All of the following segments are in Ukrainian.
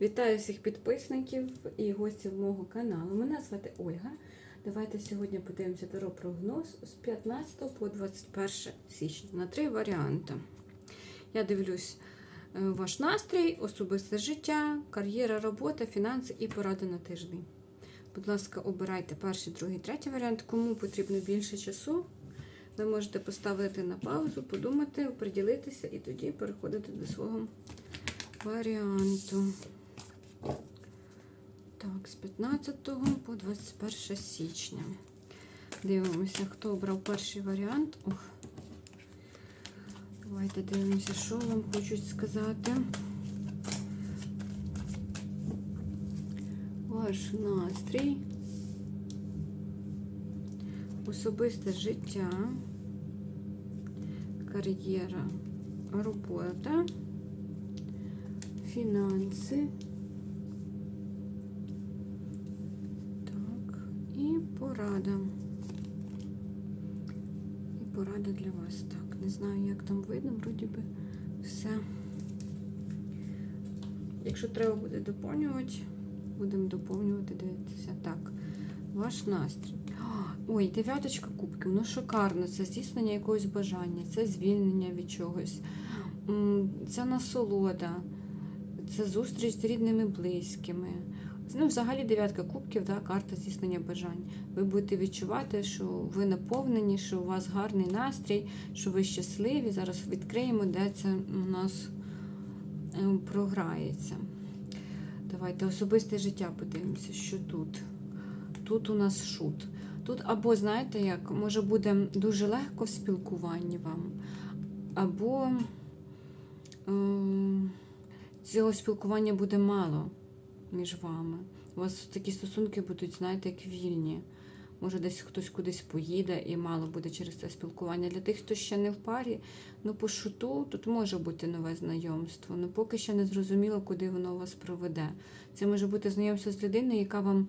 Вітаю всіх підписників і гостів мого каналу. Мене звати Ольга. Давайте сьогодні подивимося прогноз з 15 по 21 січня на три варіанти. Я дивлюсь е, ваш настрій, особисте життя, кар'єра, робота, фінанси і поради на тиждень. Будь ласка, обирайте перший, другий, третій варіант. Кому потрібно більше часу, ви можете поставити на паузу, подумати, приділитися і тоді переходити до свого варіанту. Так, з 15 по 21 січня. Дивимося, хто обрав перший варіант. Ох. Давайте дивимося, що вам хочуть сказати. Ваш настрій. Особисте життя, кар'єра, робота, фінанси. Так, і порада. І порада для вас. Так, не знаю, як там видно, вроді би все. Якщо треба буде доповнювати, будемо доповнювати, дивитися. Так, ваш настрій. Ой, дев'яточка кубків, ну шикарно. Це здійснення якогось бажання, це звільнення від чогось, це насолода, це зустріч з рідними близькими. Ну, взагалі дев'ятка кубків, да, карта здійснення бажань. Ви будете відчувати, що ви наповнені, що у вас гарний настрій, що ви щасливі. Зараз відкриємо, де це у нас е, програється. Давайте особисте життя подивимося, що тут. Тут у нас шут. Тут або, знаєте, як, може буде дуже легко в спілкуванні вам, або е, цього спілкування буде мало між вами. У вас такі стосунки будуть, знаєте, як вільні. Може, десь хтось кудись поїде і мало буде через це спілкування. Для тих, хто ще не в парі, ну по шуту тут може бути нове знайомство. Ну поки ще не зрозуміло, куди воно вас проведе. Це може бути знайомство з людиною, яка вам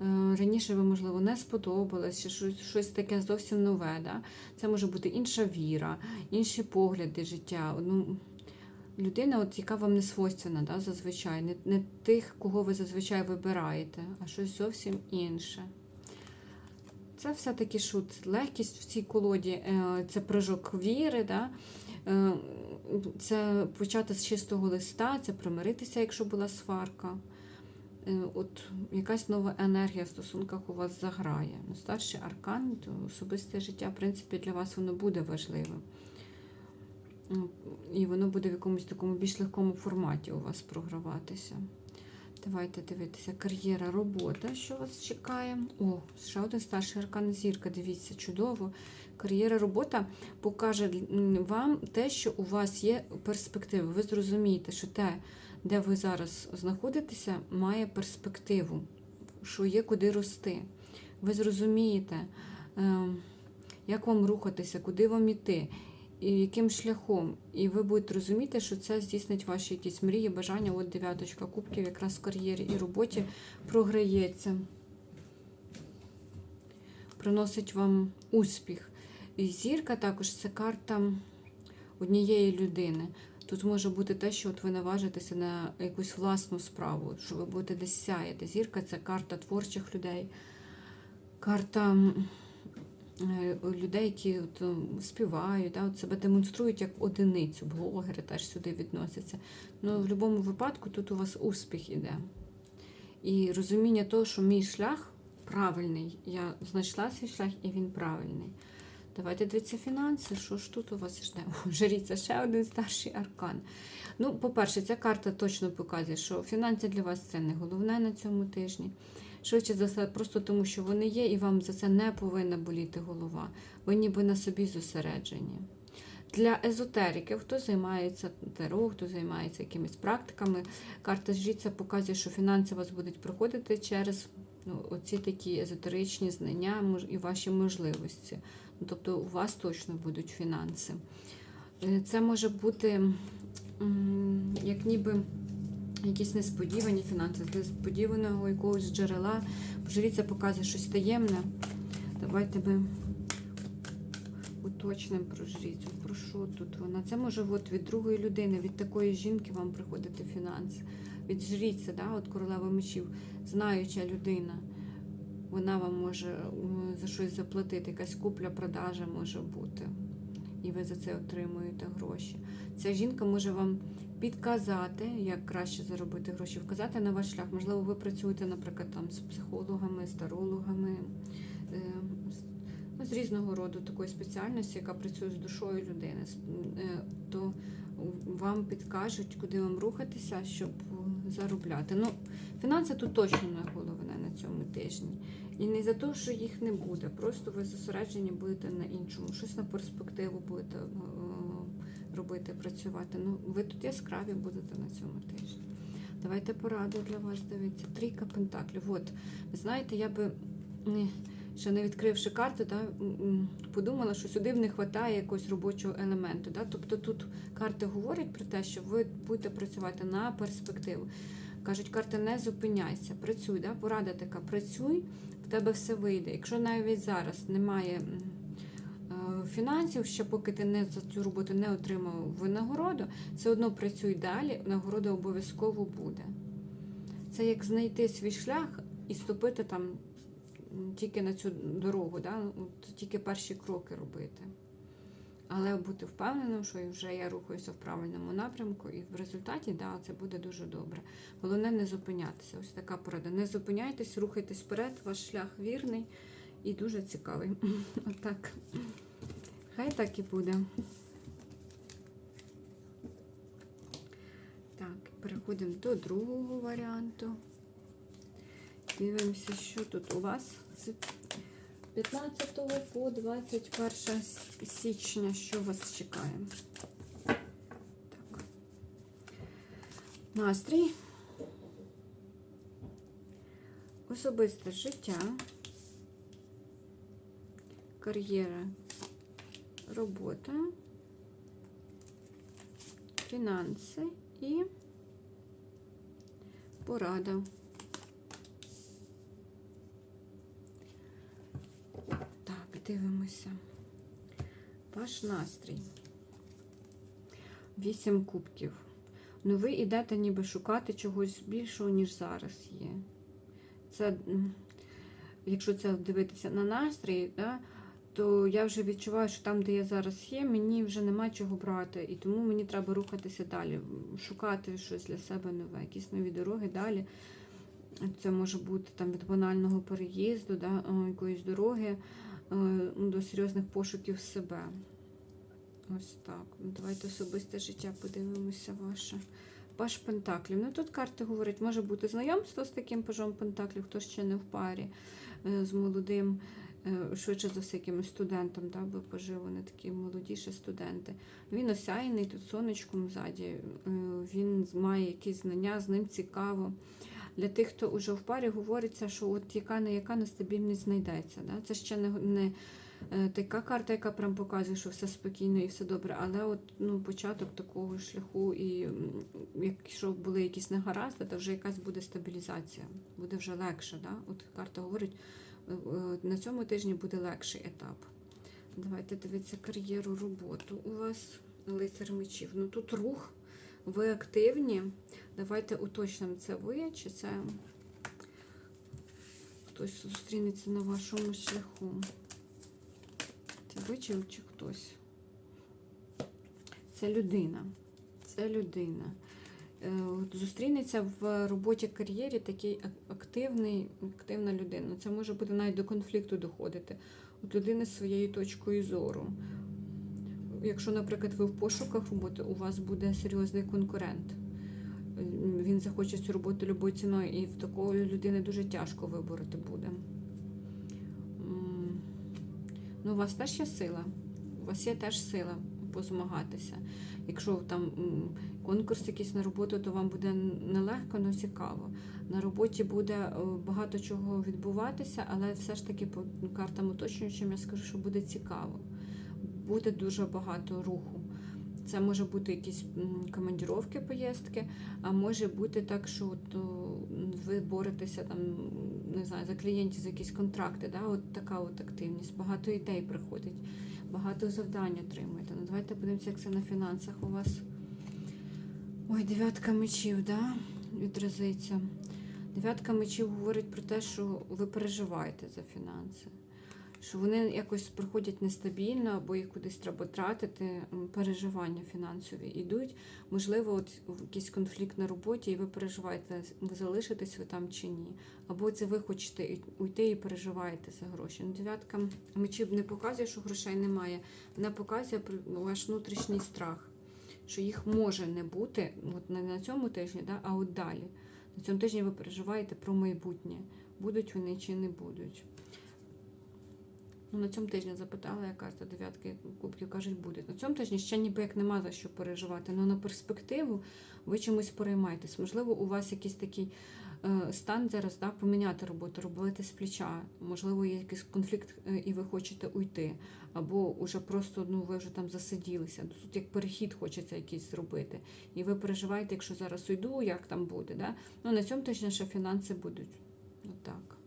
е, раніше ви, можливо, не сподобалась, чи щось, щось таке зовсім нове. Да? Це може бути інша віра, інші погляди життя. Ну, людина, от, яка вам не свойственна, да, зазвичай, не, не тих, кого ви зазвичай вибираєте, а щось зовсім інше. Це все-таки шут. Легкість в цій колоді, е, це прыжок віри, да? е, це почати з чистого листа, це примиритися, якщо була сварка. Е, От якась нова енергія в стосунках у вас заграє. Ну, Старший аркан, то особисте життя, в принципі, для вас воно буде важливим. І воно буде в якомусь такому більш легкому форматі у вас програватися. Давайте дивитися. Кар'єра, робота, що вас чекає. О, ще один старший аркан зірка. Дивіться, чудово. Кар'єра, робота покаже вам те, що у вас є перспективи. Ви зрозумієте, що те, де ви зараз знаходитеся, має перспективу, що є куди рости. Ви зрозумієте, е, як вам рухатися, куди вам іти і яким шляхом. І ви будете розуміти, що це здійснить ваші якісь мрії, бажання. От дев'яточка кубків якраз в кар'єрі і роботі програється. Приносить вам успіх. І зірка також це карта однієї людини. Тут може бути те, що от ви наважитеся на якусь власну справу, що ви будете десь сяяти. Зірка це карта творчих людей, карта людей, які от, співають, да, от себе демонструють як одиницю. Блогери теж сюди відносяться. Ну, в будь-якому випадку тут у вас успіх іде. І розуміння того, що мій шлях правильний. Я знайшла свій шлях і він правильний. Давайте дивіться фінанси. Що ж тут у вас жде? Жріться, ще один старший аркан. Ну, по-перше, ця карта точно показує, що фінанси для вас це не головне на цьому тижні. Швидше за все, просто тому, що вони є, і вам за це не повинна боліти голова. Ви ніби на собі зосереджені. Для езотериків, хто займається таро, хто займається якимись практиками, карта жріця показує, що фінанси вас будуть проходити через ну, оці такі езотеричні знання і ваші можливості. Ну, Тобто у вас точно будуть фінанси. Е, Це може бути як ніби якісь несподівані фінанси, з несподіваного якогось джерела. Жріця показує щось таємне. Давайте ми уточнимо про жрицю. Про що тут вона? Це може от від другої людини, від такої жінки вам приходити фінанси. віджріться, да? от королева мечів, знаюча людина. Вона вам може за щось заплатити, якась купля-продажа може бути. І ви за це отримуєте гроші. Ця жінка може вам підказати, як краще заробити гроші, вказати на ваш шлях. Можливо, ви працюєте, наприклад, там з психологами, з тарологами, е, з- ну, різного роду такої спеціальності, яка працює з душою людини. Е, То вам підкажуть, куди вам рухатися, щоб е, заробляти. Ну, фінанси тут точно не головне цьому тижні. І не за те, що їх не буде, просто ви зосереджені будете на іншому, щось на перспективу будете е, робити, працювати. Ну, ви тут яскраві будете на цьому тижні. Давайте пораду для вас дивіться. Трійка пентаклів. От, ви знаєте, я би ще не відкривши карту, да, подумала, що сюди не вистачає якогось робочого елементу. Да? Тобто тут карти говорять про те, що ви будете працювати на перспективу. Кажуть, карти не зупиняйся, працюй, да? порада така, працюй, в тебе все вийде. Якщо навіть зараз немає е, фінансів, ще поки ти не за цю роботу не отримав винагороду, все одно працюй далі, нагорода обов'язково буде. Це як знайти свій шлях і ступити там тільки на цю дорогу, да? Тільки перші кроки робити. Але бути впевненим, що вже я рухаюся в правильному напрямку, і в результаті да, це буде дуже добре. Головне не зупинятися. Ось така порада. Не зупиняйтесь, рухайтесь вперед, ваш шлях вірний і дуже цікавий. Отак. Хай так і буде. Так, переходимо до другого варіанту. Дивимося, що тут у вас з 15 по 21 січня, що вас чекає. Так. Настрій. Особисте життя, кар'єра, робота, фінанси і порада. Так, дивимося. Ваш настрій. Вісім кубків. Ну, ви йдете ніби шукати чогось більшого, ніж зараз є. Це, якщо це дивитися на настрій, да, то я вже відчуваю, що там, де я зараз є, мені вже нема чого брати. І тому мені треба рухатися далі, шукати щось для себе нове, якісь нові дороги далі. Це може бути там від банального переїзду, да, якоїсь дороги до серйозних пошуків себе. Ось так. Ну, Давайте особисте життя подивимося ваше. Паш Пентаклів. Ну тут карти говорять, може бути знайомство з таким пажом Пентаклів, хто ще не в парі е, з молодим, е, швидше за все, якимось студентом, да, бо пажи вони такі молодіші студенти. Він осяяний тут сонечком ззаді, е, він має якісь знання, з ним цікаво. Для тих, хто вже в парі, говориться, що от яка не яка нестабільність знайдеться. Да? Це ще не, не е, така карта, яка прям показує, що все спокійно і все добре. Але от ну, початок такого шляху, і якщо були якісь негаразди, то вже якась буде стабілізація, буде вже легше. Да? От карта говорить, е, е, на цьому тижні буде легший етап. Давайте дивитися кар'єру, роботу. У вас лицар мечів. Ну тут рух, ви активні. Давайте уточнимо, це ви чи це хтось зустрінеться на вашому шляху. Це ви чи, чи хтось? Це людина. Це людина. Е, Зустрінеться в роботі кар'єрі такий активний, активна людина. Це може бути навіть до конфлікту доходити. От людини з своєю точкою зору. Якщо, наприклад, ви в пошуках роботи, у вас буде серйозний конкурент. Він захоче цю роботу любою ціною, і в такої людини дуже тяжко вибороти буде. Ну, у вас теж є сила. У вас є теж сила позмагатися. Якщо там конкурс якийсь на роботу, то вам буде нелегко, але цікаво. На роботі буде е, багато чого відбуватися, але все ж таки по картам уточнюючим я скажу, що буде цікаво. Буде дуже багато руху. Це може бути якісь командіровки, поїздки, а може бути так, що от, ви боретеся там, не знаю, за клієнтів, за якісь контракти. Да? От така от активність. Багато ідей приходить, багато завдань отримуєте. Ну, давайте подивимося, як це на фінансах у вас. Ой, дев'ятка мечів, да? відразиться. Дев'ятка мечів говорить про те, що ви переживаєте за фінанси. Що вони якось приходять нестабільно, або їх кудись треба тратити, переживання фінансові йдуть. Можливо, от якийсь конфлікт на роботі, і ви переживаєте, ви залишитесь ви там чи ні. Або це ви хочете уйти і переживаєте за гроші. Ну, дев'ятка мечів не показує, що грошей немає. Вона показує ваш внутрішній страх, що їх може не бути от не на цьому тижні, да, а от далі. На цьому тижні ви переживаєте про майбутнє. Будуть вони чи не будуть. Ну, на цьому тижні запитала я карта дев'ятки кубків, кажуть, буде. На цьому тижні ще ніби як нема за що переживати. але на перспективу ви чимось переймаєтесь. Можливо, у вас якийсь такий е, стан зараз да, поміняти роботу, робити з плеча. Можливо, є якийсь конфлікт, е, і ви хочете уйти. Або вже просто ну, ви вже там засиділися. Тут як перехід хочеться якийсь зробити. І ви переживаєте, якщо зараз уйду, як там буде. Да? Ну, на цьому тижні ще фінанси будуть. Отак.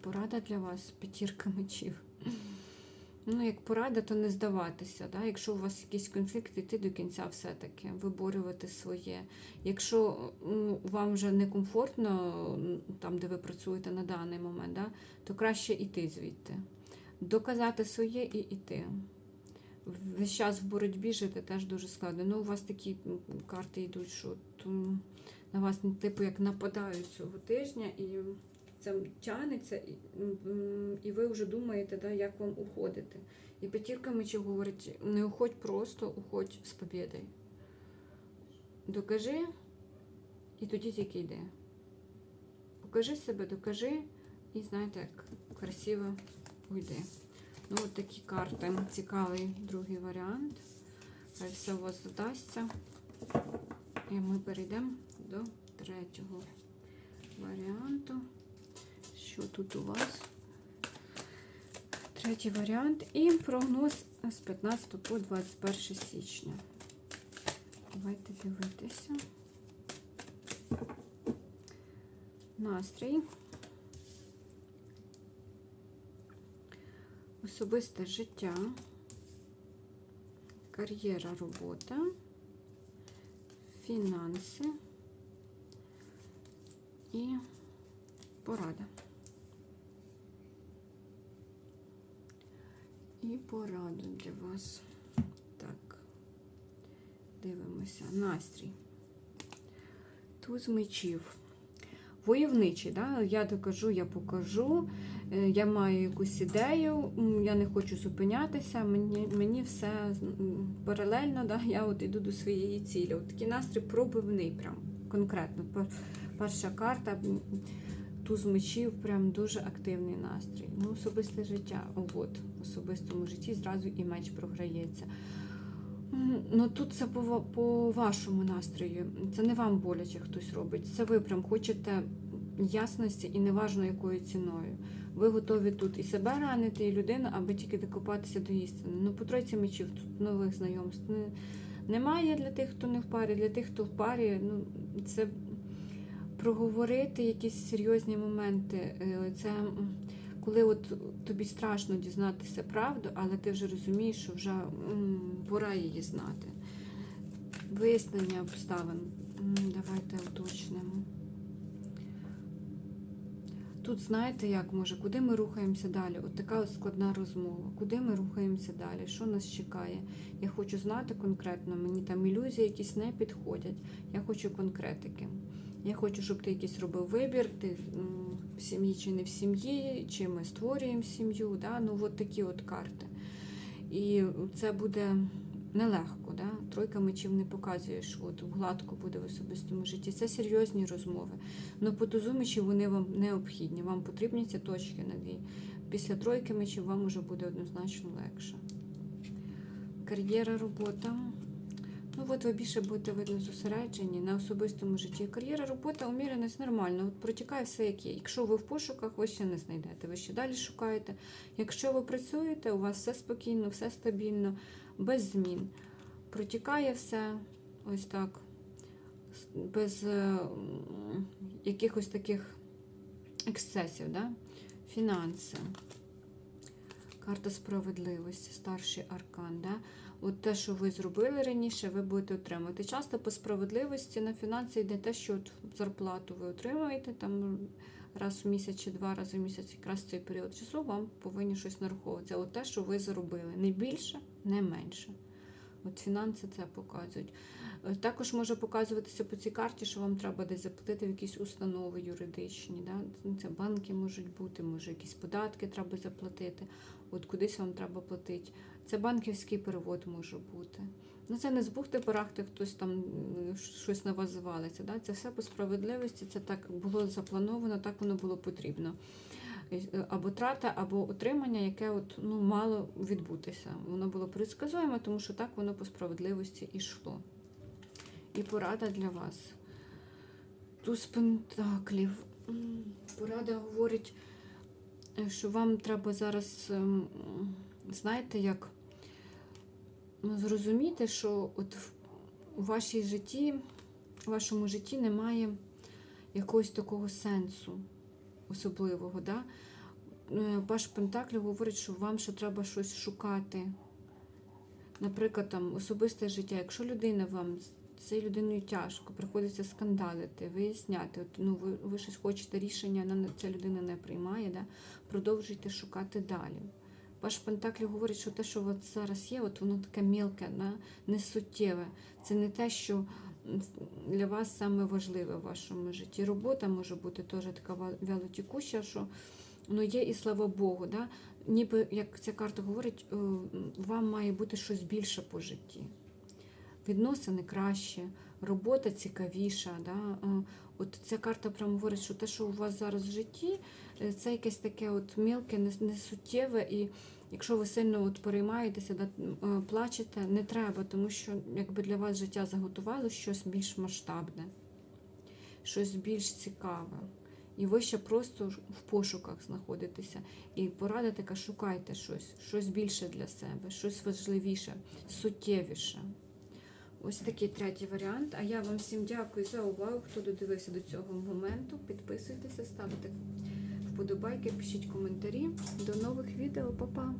Порада для вас, п'ятірка мечів. Ну, як порада, то не здаватися. Да? Якщо у вас якийсь конфлікт, йти до кінця все-таки, виборювати своє. Якщо ну, вам вже некомфортно там, де ви працюєте на даний момент, да? то краще йти звідти. Доказати своє і йти. Весь час в боротьбі жити теж дуже складно. Ну, у вас такі карти йдуть, що на вас типу як нападають цього тижня і це тягнеться, і, і ви вже думаєте, да, як вам уходити. І п'ятірка мечів говорить, не уходь просто, уходь з побєдою. Докажи, і тоді тільки йди. Покажи себе, докажи, і знаєте, як красиво уйди. Ну, от такі карти. Цікавий другий варіант. Хай все у вас задасться. І ми перейдемо до третього варіанту. Що тут у вас? Третій варіант. І прогноз з 15 по 21 січня. Давайте дивитися. Настрій. Особисте життя. Кар'єра, робота. Фінанси. І порада. І пораду для вас. Так. Дивимося. Настрій. Туз мечів. Войовничий, да? я докажу, я покажу, е, я маю якусь ідею, я не хочу зупинятися, мені, мені все паралельно, да? я от йду до своєї цілі. От такий настрій пробивний, прям конкретно. Перша карта, туз мечів, прям дуже активний настрій. Ну, особисте життя. От, в особистому житті зразу і меч програється. Ну тут це по, по вашому настрою. Це не вам боляче хтось робить. Це ви прям хочете ясності і неважно якою ціною. Ви готові тут і себе ранити, і людину, аби тільки докопатися до істини. Ну, по тройці мечів тут нових знайомств не, немає для тих, хто не в парі, для тих, хто в парі. Ну, це проговорити якісь серйозні моменти. Е, Це коли от тобі страшно дізнатися правду, але ти вже розумієш, що вже пора її знати. Вияснення обставин. Давайте уточнимо. Тут знаєте, як може, куди ми рухаємося далі? От така складна розмова. Куди ми рухаємося далі? Що нас чекає? Я хочу знати конкретно, мені там ілюзії якісь не підходять. Я хочу конкретики. Я хочу, щоб ти якийсь робив вибір, ти в сім'ї чи не в сім'ї, чи ми створюємо сім'ю. Да? Ну, от такі от карти. І це буде нелегко. Да? Тройка мечів не показує, що от гладко буде в особистому житті. Це серйозні розмови. Но по тузу вони вам необхідні. Вам потрібні ці точки над «і». Після тройки мечів вам уже буде однозначно легше. Кар'єра, робота. Ну от ви більше будете видно зосереджені на особистому житті. Кар'єра, робота, уміреність нормально. От протікає все як є. Якщо ви в пошуках, ви ще не знайдете. Ви ще далі шукаєте. Якщо ви працюєте, у вас все спокійно, все стабільно, без змін. Протікає все ось так, без е, якихось таких ексцесів. Да? Фінанси. Карта справедливості, старший аркан. Да? От те, що ви зробили раніше, ви будете отримувати. Часто по справедливості на фінанси йде те, що от зарплату ви отримуєте там раз в місяць чи два рази в місяць, якраз цей період часу вам повинні щось нараховуватися. От те, що ви заробили. Не більше, не менше. От фінанси це показують. Е, Також може показуватися по цій карті, що вам треба десь заплатити в якісь установи юридичні. Да? Це банки можуть бути, може якісь податки треба заплатити, от кудись вам треба платити. Це банківський перевод може бути. Ну це не з бухти барахти хтось там щось на вас звалиться. Да? Це все по справедливості, це так було заплановано, так воно було потрібно. Е, Або трата, або отримання, яке от, ну, мало відбутися. Воно було предсказуємо, тому що так воно по справедливості йшло. І порада для вас. Туз пентаклів. Порада говорить, е, що вам треба зараз, ем, знаєте, як ну, зрозуміти, що от у вашій житті, у вашому житті немає якогось такого сенсу особливого. Да? Е, Паш Пентаклів говорить, що вам ще треба щось шукати. Наприклад, там особисте життя. Якщо людина вам з цією людиною тяжко, приходиться скандалити, виясняти, от, ну, ви, ви щось хочете рішення, вона ця людина не приймає, да? продовжуйте шукати далі. Ваш Пентаклі говорить, що те, що от зараз є, от воно таке мілке, да? несуттєве. Це не те, що для вас саме важливе в вашому житті. Робота може бути теж така вялотікуща, що ну, є і слава Богу. Да? Ніби, як ця карта говорить, е, вам має бути щось більше по житті. Відносини краще, робота цікавіша. Да? Е, От ця карта прямо говорить, що те, що у вас зараз в житті, е, це якесь таке от мілке, несуттєве, і якщо ви сильно от переймаєтеся, е, плачете, не треба, тому що якби для вас життя заготувало щось більш масштабне, щось більш цікаве. І ви ще просто в пошуках знаходитеся. І порада така, шукайте щось, щось більше для себе, щось важливіше, суттєвіше. Ось такий третій варіант. А я вам всім дякую за увагу, хто додивився до цього моменту. Підписуйтеся, ставте вподобайки, пишіть коментарі. До нових відео, Па-па!